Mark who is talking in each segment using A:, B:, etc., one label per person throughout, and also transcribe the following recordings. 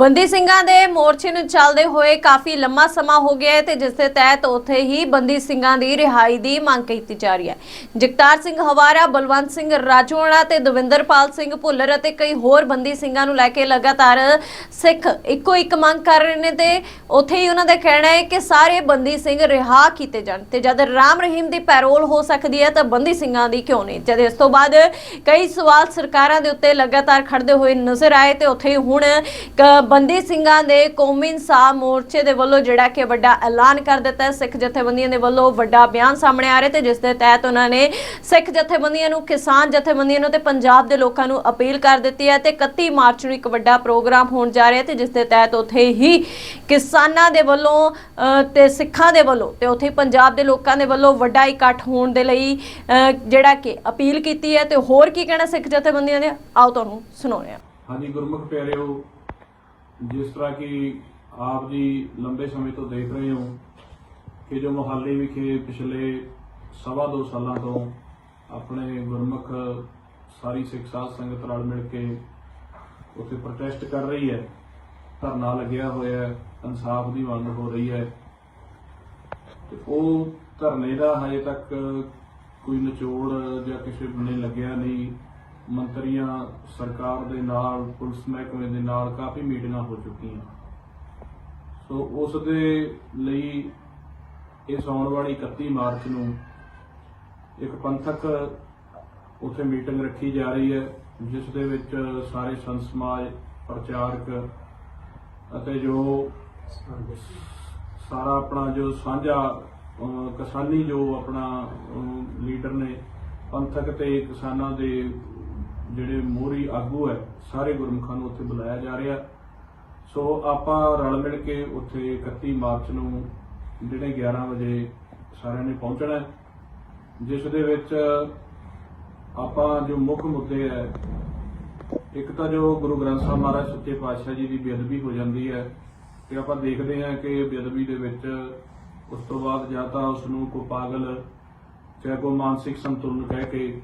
A: ਬੰਦੀ ਸਿੰਘਾਂ ਦੇ ਮੋਰਚੇ ਨੂੰ ਚੱਲਦੇ ਹੋਏ ਕਾਫੀ ਲੰਮਾ ਸਮਾਂ ਹੋ ਗਿਆ ਹੈ ਤੇ ਜਿਸ ਦੇ ਤਹਿਤ ਉੱਥੇ ਹੀ ਬੰਦੀ ਸਿੰਘਾਂ ਦੀ ਰਿਹਾਈ ਦੀ ਮੰਗ ਕੀਤੀ ਜਾ ਰਹੀ ਹੈ। ਜਗਤਾਰ ਸਿੰਘ ਹਵਾਰਾ, ਬਲਵੰਤ ਸਿੰਘ ਰਾਜੋਣਾ ਤੇ ਦਵਿੰਦਰਪਾਲ ਸਿੰਘ ਭੁੱਲਰ ਅਤੇ ਕਈ ਹੋਰ ਬੰਦੀ ਸਿੰਘਾਂ ਨੂੰ ਲੈ ਕੇ ਲਗਾਤਾਰ ਸਿੱਖ ਇੱਕੋ ਇੱਕ ਮੰਗ ਕਰ ਰਹੇ ਨੇ ਤੇ ਉੱਥੇ ਹੀ ਉਹਨਾਂ ਦਾ ਕਹਿਣਾ ਹੈ ਕਿ ਸਾਰੇ ਬੰਦੀ ਸਿੰਘ ਰਿਹਾ ਕੀਤੇ ਜਾਣ ਤੇ ਜਦ ਰਾਮ ਰਹੀਮ ਦੀ ਪੈਰੋਲ ਹੋ ਸਕਦੀ ਹੈ ਤਾਂ ਬੰਦੀ ਸਿੰਘਾਂ ਦੀ ਕਿਉਂ ਨਹੀਂ? ਜਦ ਇਸ ਤੋਂ ਬਾਅਦ ਕਈ ਸਵਾਲ ਸਰਕਾਰਾਂ ਦੇ ਉੱਤੇ ਲਗਾਤਾਰ ਖੜਦੇ ਹੋਏ ਨਜ਼ਰ ਆਏ ਤੇ ਉੱਥੇ ਹੀ ਹੁਣ ਕ- ਬੰਦੀ ਸਿੰਘਾਂ ਦੇ ਕੌਮੀ ਇਨਸਾਫ ਮੋਰਚੇ ਦੇ ਵੱਲੋਂ ਜਿਹੜਾ ਕਿ ਵੱਡਾ ਐਲਾਨ ਕਰ ਦਿੱਤਾ ਹੈ। ਸਿੱਖ ਜਥੇਬੰਦੀਆਂ ਦੇ ਵੱਲੋਂ ਵੱਡਾ ਬਿਆਨ ਸਾਹਮਣੇ ਆ ਰਿਹਾ ਤੇ ਜਿਸ ਦੇ ਤਹਿਤ ਉਹਨਾਂ ਨੇ ਸਿੱਖ ਜਥੇਬੰਦੀਆਂ ਨੂੰ ਕਿਸਾਨ ਜਥੇਬੰਦੀਆਂ ਨੂੰ ਤੇ ਪੰਜਾਬ ਦੇ ਲੋਕਾਂ ਨੂੰ ਅਪੀਲ ਕਰ ਦਿੱਤੀ ਹੈ ਤੇ 31 ਮਾਰਚ ਨੂੰ ਇੱਕ ਵੱਡਾ ਪ੍ਰੋਗਰਾਮ ਹੋਣ ਜਾ ਰਿਹਾ ਤੇ ਜਿਸ ਦੇ ਤਹਿਤ ਉੱਥੇ ਹੀ ਕਿਸਾਨਾਂ ਦੇ ਵੱਲੋਂ ਅ, ਤੇ ਸਿੱਖਾਂ ਦੇ ਵੱਲੋਂ ਤੇ ਉੱਥੇ ਪੰਜਾਬ ਦੇ ਲੋਕਾਂ ਦੇ ਵੱਲੋਂ ਵੱਡਾ ਇਕੱਠ ਹੋਣ ਦੇ ਲਈ ਜਿਹੜਾ ਕਿ ਅਪੀਲ ਕੀਤੀ ਹੈ। ਤੇ ਹੋਰ ਕੀ ਕਹਿਣਾ ਸਿੱਖ ਜਥੇਬੰਦੀਆਂ ਦੇ ਆਓ ਤੁਹਾਨੂੰ ਸੁਣਾਉਂਦੇ ਹਾਂ।
B: ਹਾਂਜੀ ਗੁਰਮੁਖ ਪਿਆਰਿਓ ਜਿਸ ਤਰ੍ਹਾਂ ਕਿ ਆਪ ਜੀ ਲੰਬੇ ਸਮੇਂ ਤੋਂ ਦੇਖ ਰਹੇ ਹੋ ਕਿ ਜੋ ਮੁਹਾਲੀ ਵਿਖੇ ਪਿਛਲੇ ਸਵਾ ਦੋ ਸਾਲਾਂ ਤੋਂ ਆਪਣੇ ਗੁਰਮੁਖ ਸਾਰੀ ਸਿੱਖ ਸਾਧ ਸੰਗਤ ਨਾਲ ਮਿਲ ਕੇ ਉੱਥੇ ਪ੍ਰੋਟੈਸਟ ਕਰ ਰਹੀ ਹੈ, ਧਰਨਾ ਲੱਗਿਆ ਹੋਇਆ ਹੈ, ਇਨਸਾਫ ਦੀ ਮੰਗ ਹੋ ਰਹੀ ਹੈ, ਤੇ ਉਹ ਧਰਨੇ ਦਾ ਹਜੇ ਤੱਕ ਕੋਈ ਨਿਚੋੜ ਜਾਂ ਕਿਸੇ ਬਣੇ ਲੱਗਿਆ ਨਹੀਂ। ਮੰਤਰੀਆਂ ਸਰਕਾਰ ਦੇ ਨਾਲ, ਪੁਲਿਸ ਮਹਿਕਮੇ ਦੇ ਨਾਲ ਕਾਫੀ ਮੀਟਿੰਗਾਂ ਹੋ ਚੁੱਕੀਆਂ। ਸੋ ਉਸ ਦੇ ਲਈ ਇਸ ਆਉਣ ਵਾਲੀ 31 ਮਾਰਚ ਨੂੰ ਇੱਕ ਪੰਥਕ ਉੱਥੇ ਮੀਟਿੰਗ ਰੱਖੀ ਜਾ ਰਹੀ ਹੈ, ਜਿਸ ਦੇ ਵਿੱਚ ਸਾਰੇ ਸੰਤ ਸਮਾਜ, ਪ੍ਰਚਾਰਕ ਅਤੇ ਜੋ ਸਾਰਾ ਆਪਣਾ ਜੋ ਸਾਂਝਾ ਕਿਸਾਨੀ ਜੋ ਆਪਣਾ ਲੀਡਰ ਨੇ, ਪੰਥਕ ਤੇ ਕਿਸਾਨਾਂ ਦੇ ਜਿਹੜੇ ਮੋਹਰੀ ਆਗੂ ਹੈ, ਸਾਰੇ ਗੁਰਮੁਖਾਂ ਨੂੰ ਉੱਥੇ ਬੁਲਾਇਆ ਜਾ ਰਿਹਾ। ਸੋ ਆਪਾਂ ਰਲ ਮਿਲ ਕੇ ਉੱਥੇ 31 ਮਾਰਚ ਨੂੰ ਜਿਹੜੇ 11 ਵਜੇ ਸਾਰਿਆਂ ਨੇ ਪਹੁੰਚਣਾ ਜਿਸ ਦੇ ਵਿੱਚ ਆਪਾਂ ਜੋ ਮੁੱਖ ਮੁੱਦੇ ਹੈ, ਇੱਕ ਤਾਂ ਜੋ ਗੁਰੂ ਗ੍ਰੰਥ ਸਾਹਿਬ ਮਹਾਰਾਜ ਸੱਚੇ ਪਾਤਸ਼ਾਹ ਜੀ ਦੀ ਬੇਅਦਬੀ ਹੋ ਜਾਂਦੀ ਹੈ, ਤੇ ਆਪਾਂ ਦੇਖਦੇ ਹਾਂ ਕਿ ਬੇਅਦਬੀ ਦੇ ਵਿੱਚ ਉਸ ਤੋਂ ਬਾਅਦ ਜਾਂ ਤਾਂ ਉਸ ਨੂੰ ਕੋਈ ਪਾਗਲ ਚਾਹੇ ਕੋਈ ਮਾਨਸਿਕ ਸੰਤੁਲਨ ਕਹਿ ਕੇ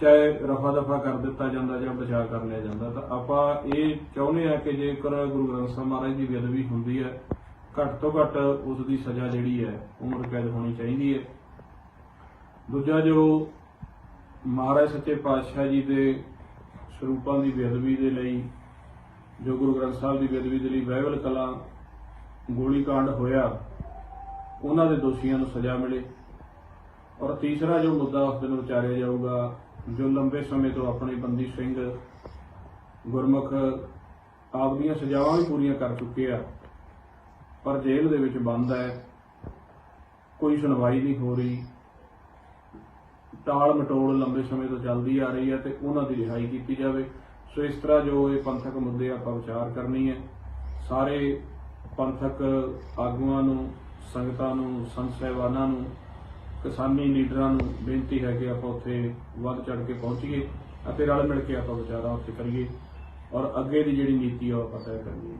B: ਚਾਹੇ ਰਫਾ ਦਫਾ ਕਰ ਦਿੱਤਾ ਜਾਂਦਾ ਜਾਂ ਬਚਾਅ ਕਰ ਲਿਆ ਜਾਂਦਾ, ਤਾਂ ਆਪਾਂ ਇਹ ਚਾਹੁੰਦੇ ਹਾਂ ਕਿ ਜੇਕਰ ਗੁਰੂ ਗ੍ਰੰਥ ਸਾਹਿਬ ਮਹਾਰਾਜ ਦੀ ਬੇਅਦਬੀ ਹੁੰਦੀ ਹੈ, ਘੱਟ ਤੋਂ ਘੱਟ ਉਸ ਦੀ ਸਜ਼ਾ ਜਿਹੜੀ ਹੈ, ਉਮਰ ਕੈਦ ਹੋਣੀ ਚਾਹੀਦੀ ਹੈ। ਦੂਜਾ ਜੋ ਮਹਾਰਾਜ ਸੱਚੇ ਪਾਤਸ਼ਾਹ ਜੀ ਦੇ ਸਰੂਪਾਂ ਦੀ ਬੇਅਦਬੀ ਦੇ ਲਈ, ਜੋ ਗੁਰੂ ਗ੍ਰੰਥ ਸਾਹਿਬ ਦੀ ਬੇਅਦਬੀ ਦੇ ਲਈ ਬਾਈਬਲ ਕਲਾ ਗੋਲੀकांड ਹੋਇਆ, ਉਹਨਾਂ ਦੇ ਦੋਸ਼ੀਆਂ ਨੂੰ ਸਜ਼ਾ ਮਿਲੇ। ਔਰ ਤੀਸਰਾ ਜੋ ਮੁੱਦਾ ਉਸ ਦਿਨ ਵਿਚਾਰਿਆ ਜਾਊਗਾ, ਜੋ ਲੰਬੇ ਸਮੇਂ ਤੋਂ ਆਪਣੇ ਬੰਦੀ ਸਿੰਘ ਗੁਰਮੁਖ ਆਪਦੀਆਂ ਸਜ਼ਾਵਾਂ ਵੀ ਪੂਰੀਆਂ ਕਰ ਚੁੱਕੇ ਆ, ਪਰ ਜੇਲ੍ਹ ਦੇ ਵਿੱਚ ਬੰਦ ਹੈ, ਕੋਈ ਸੁਣਵਾਈ ਨਹੀਂ ਹੋ ਰਹੀ। ਟਾਲ ਮਟੋਲ ਲੰਬੇ ਸਮੇਂ ਤੋਂ ਚੱਲਦੀ ਆ ਰਹੀ ਹੈ ਤੇ ਉਹਨਾਂ ਦੀ ਰਿਹਾਈ ਕੀਤੀ ਜਾਵੇ। ਸੋ ਇਸ ਤਰ੍ਹਾਂ ਜੋ ਇਹ ਪੰਥਕ ਮੁੱਦੇ ਆਪਾਂ ਵਿਚਾਰ ਕਰਨੀ ਹੈ ਸਾਰੇ ਪੰਥਕ ਆਗੂਆਂ ਨੂੰ, ਸੰਗਤਾਂ ਨੂੰ, ਸੰਤ ਸਹਿਬਾਨਾਂ ਨੂੰ ਕਿਸਾਨੀ ਲੀਡਰਾਂ ਨੂੰ ਬੇਨਤੀ ਹੈ ਕਿ ਆਪਾਂ ਉੱਥੇ ਵੱਧ ਚੜ ਕੇ ਪਹੁੰਚੀਏ ਅਤੇ ਰਲ ਮਿਲ ਕੇ ਆਪਾਂ ਵਿਚਾਰਾ ਉੱਥੇ ਕਰੀਏ ਔਰ ਅੱਗੇ ਦੀ ਜਿਹੜੀ ਨੀਤੀ ਆ ਉਹ ਆਪਾਂ ਤੈਅ ਕਰੀਏ